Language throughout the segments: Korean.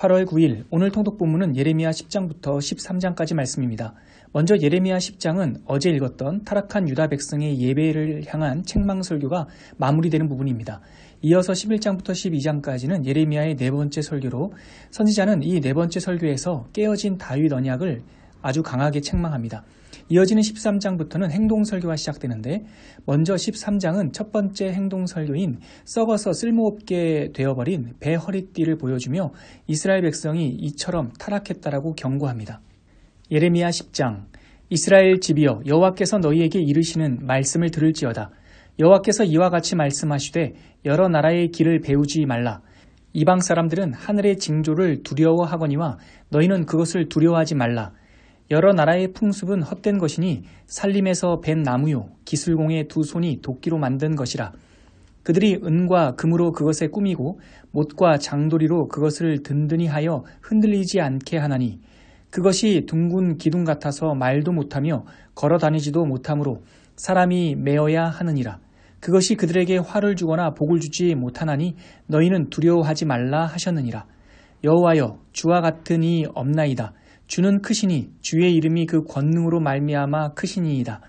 8월 9일 오늘 통독 본문은 예레미야 10장부터 13장까지 말씀입니다. 먼저 예레미야 10장은 어제 읽었던 타락한 유다 백성의 예배를 향한 책망 설교가 마무리되는 부분입니다. 이어서 11장부터 12장까지는 예레미야의 네 번째 설교로 선지자는 이 네 번째 설교에서 깨어진 다윗 언약을 아주 강하게 책망합니다. 이어지는 13장부터는 행동 설교가 시작되는데 먼저 13장은 첫 번째 행동 설교인 썩어서 쓸모없게 되어버린 배 허리띠를 보여주며 이스라엘 백성이 이처럼 타락했다라고 경고합니다. 예레미야 10장 이스라엘 집이여 여호와께서 너희에게 이르시는 말씀을 들을지어다 여호와께서 이와 같이 말씀하시되 여러 나라의 길을 배우지 말라 이방 사람들은 하늘의 징조를 두려워하거니와 너희는 그것을 두려워하지 말라 여러 나라의 풍습은 헛된 것이니 살림에서 벤 나무요 기술공의 두 손이 도끼로 만든 것이라 그들이 은과 금으로 그것에 꾸미고 못과 장도리로 그것을 든든히 하여 흔들리지 않게 하나니 그것이 둥근 기둥 같아서 말도 못하며 걸어 다니지도 못하므로 사람이 메어야 하느니라. 그것이 그들에게 화를 주거나 복을 주지 못하나니 너희는 두려워하지 말라 하셨느니라. 여호와여 주와 같은 이 없나이다. 주는 크시니 주의 이름이 그 권능으로 말미암아 크시니이다.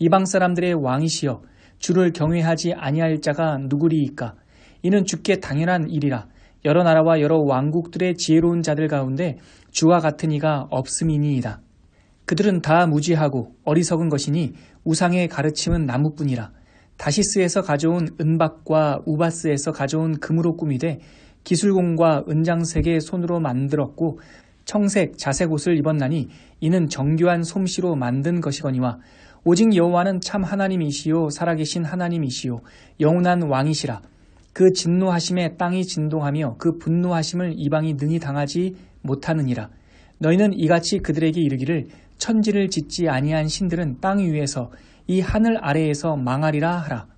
이방 사람들의 왕이시여 주를 경외하지 아니할 자가 누구리이까? 이는 주께 당연한 일이라. 여러 나라와 여러 왕국들의 지혜로운 자들 가운데 주와 같은 이가 없음이니이다. 그들은 다 무지하고 어리석은 것이니 우상의 가르침은 나무뿐이라. 다시스에서 가져온 은박과 우바스에서 가져온 금으로 꾸미되 기술공과 은장색의 손으로 만들었고 청색, 자색 옷을 입었나니 이는 정교한 솜씨로 만든 것이거니와 오직 여호와는 참 하나님이시요 살아계신 하나님이시요 영원한 왕이시라. 그 진노하심에 땅이 진동하며 그 분노하심을 이방이 능히 당하지 못하느니라. 너희는 이같이 그들에게 이르기를 천지를 짓지 아니한 신들은 땅 위에서 이 하늘 아래에서 망하리라 하라.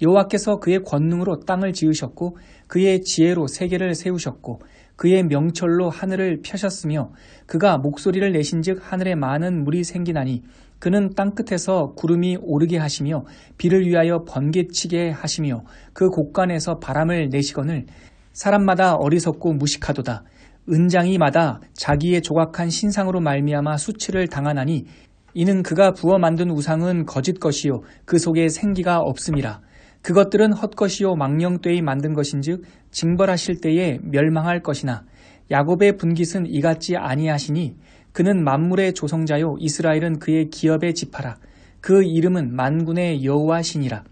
여호와께서 그의 권능으로 땅을 지으셨고 그의 지혜로 세계를 세우셨고 그의 명철로 하늘을 펴셨으며 그가 목소리를 내신즉 하늘에 많은 물이 생기나니 그는 땅끝에서 구름이 오르게 하시며 비를 위하여 번개치게 하시며 그 곳간에서 바람을 내시거늘 사람마다 어리석고 무식하도다. 은장이마다 자기의 조각한 신상으로 말미암아 수치를 당하나니 이는 그가 부어 만든 우상은 거짓 것이요 그 속에 생기가 없음이라 그것들은 헛것이요 망령되이 만든 것인즉 징벌하실 때에 멸망할 것이나 야곱의 분깃은 이같지 아니하시니 그는 만물의 조성자요 이스라엘은 그의 기업의 지파라. 그 이름은 만군의 여호와시니라.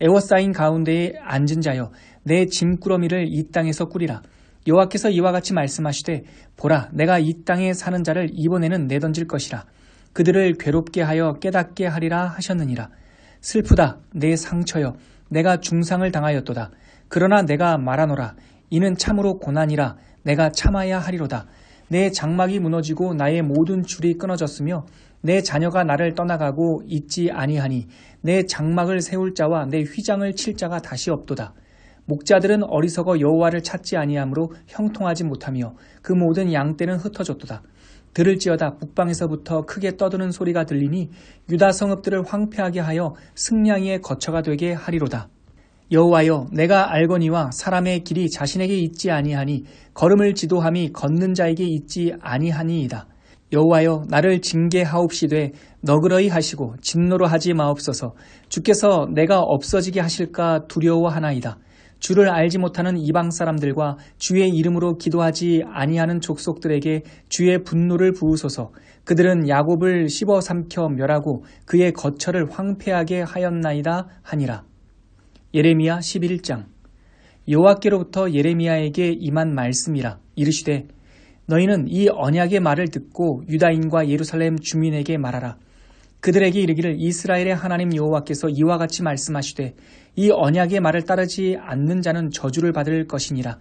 에워싸인 가운데에 앉은 자여 내 짐꾸러미를 이 땅에서 꾸리라. 여호와께서 이와 같이 말씀하시되 보라 내가 이 땅에 사는 자를 이번에는 내던질 것이라. 그들을 괴롭게 하여 깨닫게 하리라 하셨느니라. 슬프다 내 상처여 내가 중상을 당하였도다. 그러나 내가 말하노라. 이는 참으로 고난이라. 내가 참아야 하리로다. 내 장막이 무너지고 나의 모든 줄이 끊어졌으며 내 자녀가 나를 떠나가고 있지 아니하니 내 장막을 세울 자와 내 휘장을 칠 자가 다시 없도다. 목자들은 어리석어 여호와를 찾지 아니하므로 형통하지 못하며 그 모든 양떼는 흩어졌도다. 들을지어다 북방에서부터 크게 떠드는 소리가 들리니 유다 성읍들을 황폐하게 하여 승냥이의 거처가 되게 하리로다. 여호와여 내가 알거니와 사람의 길이 자신에게 있지 아니하니 걸음을 지도함이 걷는 자에게 있지 아니하니이다. 여호와여 나를 징계하옵시되 너그러이 하시고 진노로 하지 마옵소서 주께서 내가 없어지게 하실까 두려워하나이다. 주를 알지 못하는 이방 사람들과 주의 이름으로 기도하지 아니하는 족속들에게 주의 분노를 부으소서. 그들은 야곱을 씹어 삼켜 멸하고 그의 거처를 황폐하게 하였나이다 하니라. 예레미야 11장 여호와께로부터 예레미야에게 임한 말씀이라 이르시되 너희는 이 언약의 말을 듣고 유다인과 예루살렘 주민에게 말하라. 그들에게 이르기를 이스라엘의 하나님 여호와께서 이와 같이 말씀하시되 이 언약의 말을 따르지 않는 자는 저주를 받을 것이니라.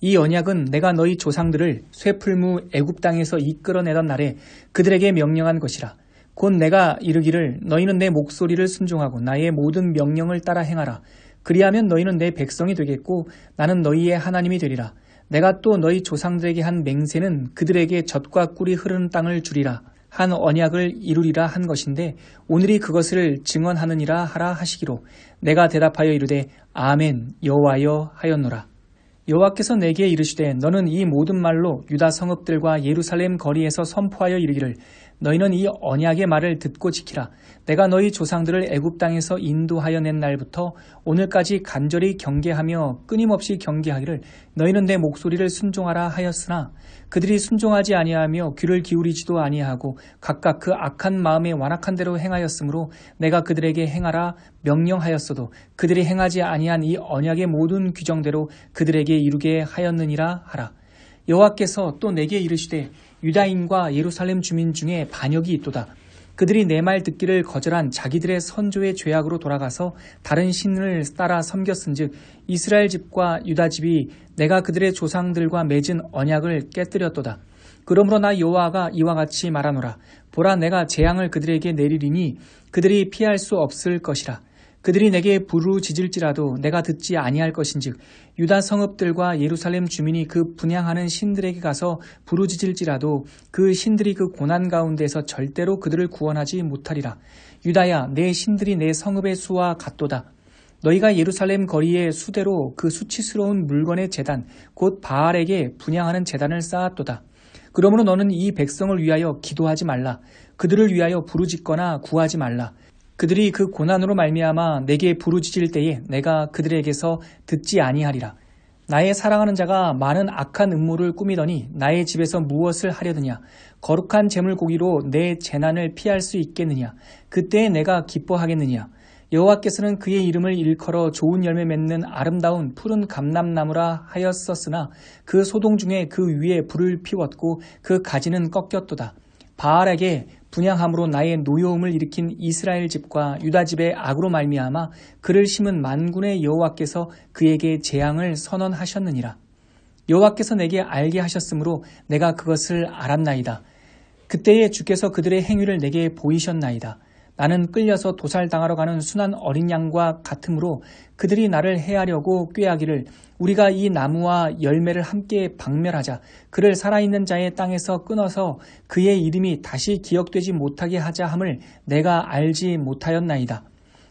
이 언약은 내가 너희 조상들을 쇠풀무 애굽 땅에서 이끌어내던 날에 그들에게 명령한 것이라. 곧 내가 이르기를 너희는 내 목소리를 순종하고 나의 모든 명령을 따라 행하라. 그리하면 너희는 내 백성이 되겠고 나는 너희의 하나님이 되리라. 내가 또 너희 조상들에게 한 맹세는 그들에게 젖과 꿀이 흐르는 땅을 주리라. 한 언약을 이루리라 한 것인데 오늘이 그것을 증언하느니라 하라 하시기로 내가 대답하여 이르되 아멘 여호와여 하였노라. 여호와께서 내게 이르시되 너는 이 모든 말로 유다 성읍들과 예루살렘 거리에서 선포하여 이르기를 너희는 이 언약의 말을 듣고 지키라 내가 너희 조상들을 애굽 땅에서 인도하여 낸 날부터 오늘까지 간절히 경계하며 끊임없이 경계하기를 너희는 내 목소리를 순종하라 하였으나 그들이 순종하지 아니하며 귀를 기울이지도 아니하고 각각 그 악한 마음에 완악한 대로 행하였으므로 내가 그들에게 행하라 명령하였어도 그들이 행하지 아니한 이 언약의 모든 규정대로 그들에게 이루게 하였느니라 하라. 여호와께서 또 내게 이르시되 유다인과 예루살렘 주민 중에 반역이 있도다. 그들이 내 말 듣기를 거절한 자기들의 선조의 죄악으로 돌아가서 다른 신을 따라 섬겼은즉 이스라엘 집과 유다 집이 내가 그들의 조상들과 맺은 언약을 깨뜨렸도다. 그러므로 나 여호와가 이와 같이 말하노라. 보라 내가 재앙을 그들에게 내리리니 그들이 피할 수 없을 것이라. 그들이 내게 부르짖을지라도 내가 듣지 아니할 것인즉 유다 성읍들과 예루살렘 주민이 그 분양하는 신들에게 가서 부르짖을지라도 그 신들이 그 고난 가운데서 절대로 그들을 구원하지 못하리라. 유다야 내 신들이 내 성읍의 수와 같도다. 너희가 예루살렘 거리에 수대로 그 수치스러운 물건의 재단 곧 바알에게 분양하는 재단을 쌓았도다. 그러므로 너는 이 백성을 위하여 기도하지 말라. 그들을 위하여 부르짖거나 구하지 말라 그들이 그 고난으로 말미암아 내게 부르짖을 때에 내가 그들에게서 듣지 아니하리라. 나의 사랑하는 자가 많은 악한 음모를 꾸미더니 나의 집에서 무엇을 하려느냐? 거룩한 재물 고기로 내 재난을 피할 수 있겠느냐? 그때에 내가 기뻐하겠느냐? 여호와께서는 그의 이름을 일컬어 좋은 열매 맺는 아름다운 푸른 감람나무라 하였었으나 그 소동 중에 그 위에 불을 피웠고 그 가지는 꺾였도다. 바알에게 분양함으로 나의 노여움을 일으킨 이스라엘 집과 유다 집의 악으로 말미암아 그를 심은 만군의 여호와께서 그에게 재앙을 선언하셨느니라. 여호와께서 내게 알게 하셨으므로 내가 그것을 알았나이다. 그때에 주께서 그들의 행위를 내게 보이셨나이다. 나는 끌려서 도살당하러 가는 순한 어린 양과 같으므로 그들이 나를 해하려고 꾀하기를 우리가 이 나무와 열매를 함께 박멸하자 그를 살아있는 자의 땅에서 끊어서 그의 이름이 다시 기억되지 못하게 하자 함을 내가 알지 못하였나이다.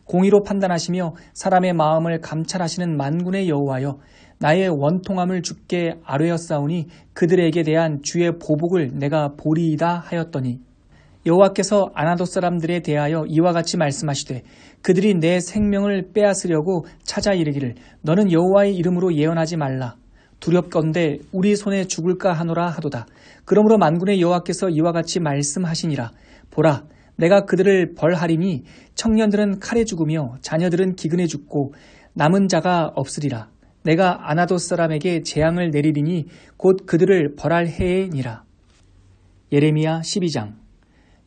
공의로 판단하시며 사람의 마음을 감찰하시는 만군의 여호와여 나의 원통함을 주께 아뢰었사오니 그들에게 대한 주의 보복을 내가 보리이다 하였더니 여호와께서 아나도 사람들에 대하여 이와 같이 말씀하시되 그들이 내 생명을 빼앗으려고 찾아 이르기를 너는 여호와의 이름으로 예언하지 말라. 두렵건대 우리 손에 죽을까 하노라 하도다. 그러므로 만군의 여호와께서 이와 같이 말씀하시니라. 보라 내가 그들을 벌하리니 청년들은 칼에 죽으며 자녀들은 기근에 죽고 남은 자가 없으리라. 내가 아나도 사람에게 재앙을 내리리니 곧 그들을 벌할 해에니라. 예레미야 12장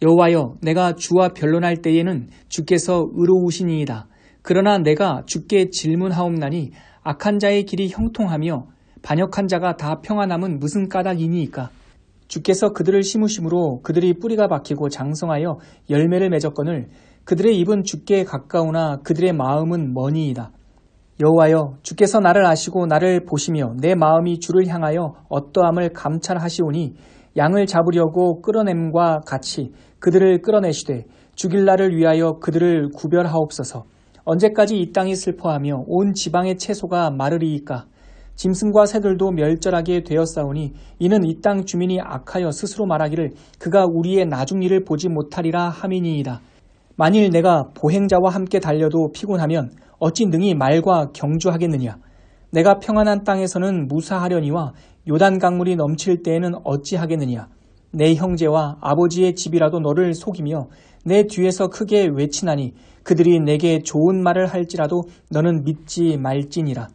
여호와여 내가 주와 변론할 때에는 주께서 의로우시니이다. 그러나 내가 주께 질문하옵나니 악한 자의 길이 형통하며 반역한 자가 다 평안함은 무슨 까닭이니이까. 주께서 그들을 심으심으로 그들이 뿌리가 박히고 장성하여 열매를 맺었거늘 그들의 입은 주께 가까우나 그들의 마음은 머니이다. 여호와여 주께서 나를 아시고 나를 보시며 내 마음이 주를 향하여 어떠함을 감찰하시오니 양을 잡으려고 끌어냄과 같이 그들을 끌어내시되 죽일 날을 위하여 그들을 구별하옵소서. 언제까지 이 땅이 슬퍼하며 온 지방의 채소가 마르리이까? 짐승과 새들도 멸절하게 되었사오니 이는 이 땅 주민이 악하여 스스로 말하기를 그가 우리의 나중 일을 보지 못하리라 함이니이다. 만일 내가 보행자와 함께 달려도 피곤하면 어찌 능히 말과 경주하겠느냐? 내가 평안한 땅에서는 무사하려니와 요단 강물이 넘칠 때에는 어찌하겠느냐? 내 형제와 아버지의 집이라도 너를 속이며 내 뒤에서 크게 외치나니 그들이 내게 좋은 말을 할지라도 너는 믿지 말지니라.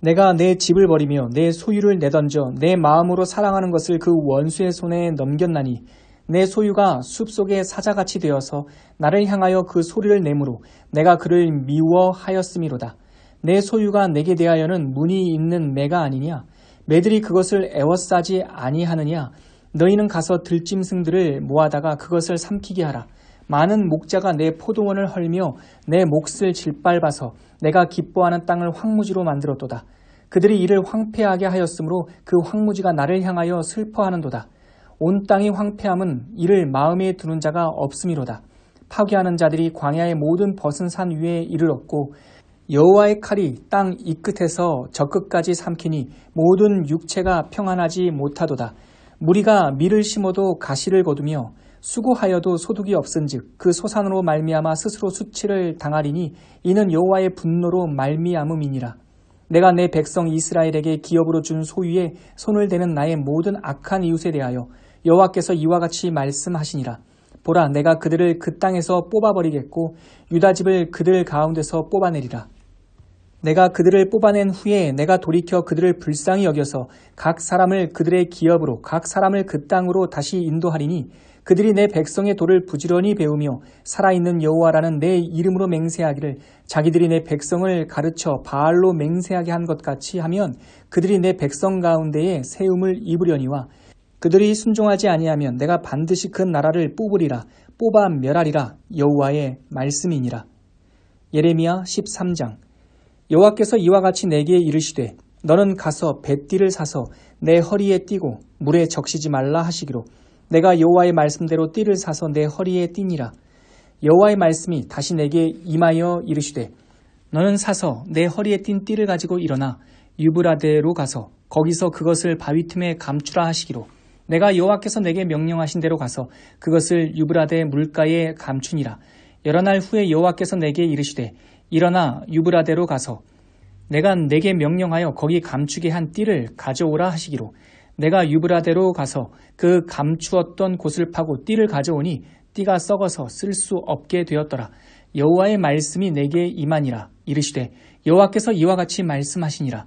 내가 내 집을 버리며 내 소유를 내던져 내 마음으로 사랑하는 것을 그 원수의 손에 넘겼나니 내 소유가 숲속의 사자같이 되어서 나를 향하여 그 소리를 내므로 내가 그를 미워하였음이로다. 내 소유가 내게 대하여는 문이 있는 매가 아니냐? 매들이 그것을 애워싸지 아니하느냐? 너희는 가서 들짐승들을 모아다가 그것을 삼키게 하라. 많은 목자가 내 포도원을 헐며 내 몫을 짓밟아서 내가 기뻐하는 땅을 황무지로 만들었도다. 그들이 이를 황폐하게 하였으므로 그 황무지가 나를 향하여 슬퍼하는도다. 온 땅이 황폐함은 이를 마음에 두는 자가 없음이로다. 파괴하는 자들이 광야의 모든 벗은 산 위에 이르렀고 여호와의 칼이 땅 이 끝에서 저 끝까지 삼키니 모든 육체가 평안하지 못하도다. 무리가 밀을 심어도 가시를 거두며 수고하여도 소득이 없은즉 그 소산으로 말미암아 스스로 수치를 당하리니 이는 여호와의 분노로 말미암음이니라. 내가 내 백성 이스라엘에게 기업으로 준 소유에 손을 대는 나의 모든 악한 이웃에 대하여 여호와께서 이와 같이 말씀하시니라. 보라 내가 그들을 그 땅에서 뽑아버리겠고 유다 집을 그들 가운데서 뽑아내리라. 내가 그들을 뽑아낸 후에 내가 돌이켜 그들을 불쌍히 여겨서 각 사람을 그들의 기업으로 각 사람을 그 땅으로 다시 인도하리니 그들이 내 백성의 도를 부지런히 배우며 살아있는 여호와라는 내 이름으로 맹세하기를 자기들이 내 백성을 가르쳐 바알로 맹세하게 한 것 같이 하면 그들이 내 백성 가운데에 세움을 입으려니와 그들이 순종하지 아니하면 내가 반드시 그 나라를 뽑으리라 뽑아 멸하리라 여호와의 말씀이니라. 예레미야 13장 여호와께서 이와 같이 내게 이르시되 너는 가서 뱃띠를 사서 내 허리에 띠고 물에 적시지 말라 하시기로 내가 여호와의 말씀대로 띠를 사서 내 허리에 띠니라. 여호와의 말씀이 다시 내게 임하여 이르시되 너는 사서 내 허리에 띈 띠를 가지고 일어나 유브라데로 가서 거기서 그것을 바위 틈에 감추라 하시기로 내가 여호와께서 내게 명령하신 대로 가서 그것을 유브라데 물가에 감추니라. 여러 날 후에 여호와께서 내게 이르시되 일어나 유브라데로 가서 내가 내게 명령하여 거기 감추게 한 띠를 가져오라 하시기로 내가 유브라데로 가서 그 감추었던 곳을 파고 띠를 가져오니 띠가 썩어서 쓸 수 없게 되었더라. 여호와의 말씀이 내게 임하니라 이르시되 여호와께서 이와 같이 말씀하시니라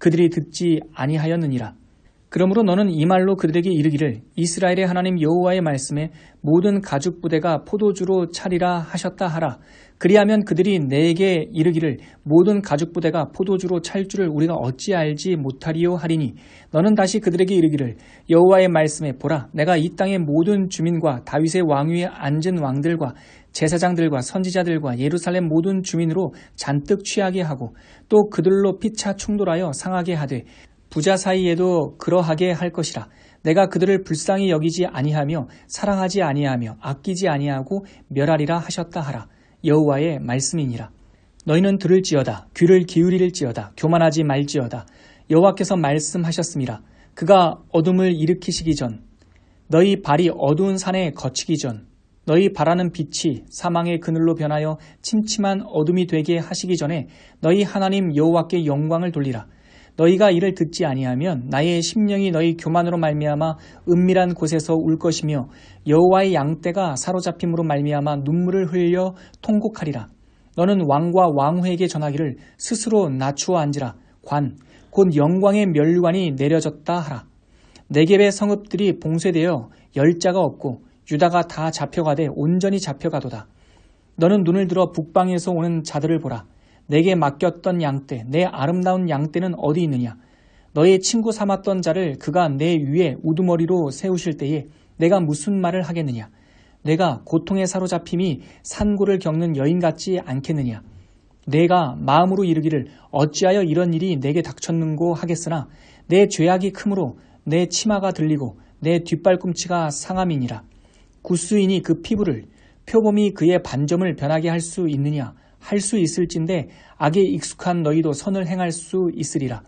그들이 듣지 아니하였느니라. 그러므로 너는 이 말로 그들에게 이르기를 이스라엘의 하나님 여호와의 말씀에 모든 가죽 부대가 포도주로 차리라 하셨다 하라. 그리하면 그들이 내게 이르기를 모든 가죽 부대가 포도주로 찰 줄을 우리가 어찌 알지 못하리요 하리니 너는 다시 그들에게 이르기를 여호와의 말씀에 보라 내가 이 땅의 모든 주민과 다윗의 왕위에 앉은 왕들과 제사장들과 선지자들과 예루살렘 모든 주민으로 잔뜩 취하게 하고 또 그들로 피차 충돌하여 상하게 하되 부자 사이에도 그러하게 할 것이라. 내가 그들을 불쌍히 여기지 아니하며 사랑하지 아니하며 아끼지 아니하고 멸하리라 하셨다 하라. 여호와의 말씀이니라. 너희는 들을지어다 귀를 기울일지어다 교만하지 말지어다 여호와께서 말씀하셨습니다. 그가 어둠을 일으키시기 전 너희 발이 어두운 산에 거치기 전 너희 바라는 빛이 사망의 그늘로 변하여 침침한 어둠이 되게 하시기 전에 너희 하나님 여호와께 영광을 돌리라. 너희가 이를 듣지 아니하면 나의 심령이 너희 교만으로 말미암아 은밀한 곳에서 울 것이며 여호와의 양떼가 사로잡힘으로 말미암아 눈물을 흘려 통곡하리라. 너는 왕과 왕후에게 전하기를 스스로 낮추어 앉으라. 관, 곧 영광의 멸류관이 내려졌다 하라. 내geb의 성읍들이 봉쇄되어 열자가 없고 유다가 다 잡혀가되 온전히 잡혀가도다. 너는 눈을 들어 북방에서 오는 자들을 보라. 내게 맡겼던 양떼, 내 아름다운 양떼는 어디 있느냐? 너의 친구 삼았던 자를 그가 내 위에 우두머리로 세우실 때에 내가 무슨 말을 하겠느냐? 내가 고통에 사로잡힘이 산고를 겪는 여인 같지 않겠느냐? 내가 마음으로 이르기를 어찌하여 이런 일이 내게 닥쳤는고 하겠으나 내 죄악이 크므로 내 치마가 들리고 내 뒷발꿈치가 상함이니라. 구스인이 그 피부를 표범이 그의 반점을 변하게 할 수 있느냐? 할 수 있을진데 악에 익숙한 너희도 선을 행할 수 있으리라.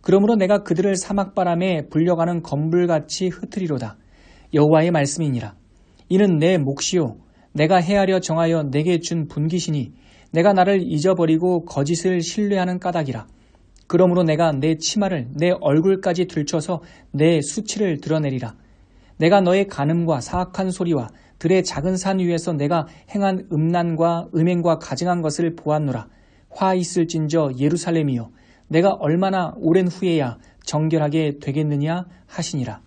그러므로 내가 그들을 사막 바람에 불려가는 검불같이 흩트리로다. 여호와의 말씀이니라. 이는 내 몫이요 내가 헤아려 정하여 내게 준 분기시니 내가 나를 잊어버리고 거짓을 신뢰하는 까닭이라. 그러므로 내가 내 치마를 내 얼굴까지 들춰서 내 수치를 드러내리라. 내가 너의 간음과 사악한 소리와 들의 작은 산 위에서 내가 행한 음란과 음행과 가증한 것을 보았노라. 화 있을진저 예루살렘이여 내가 얼마나 오랜 후에야 정결하게 되겠느냐 하시니라.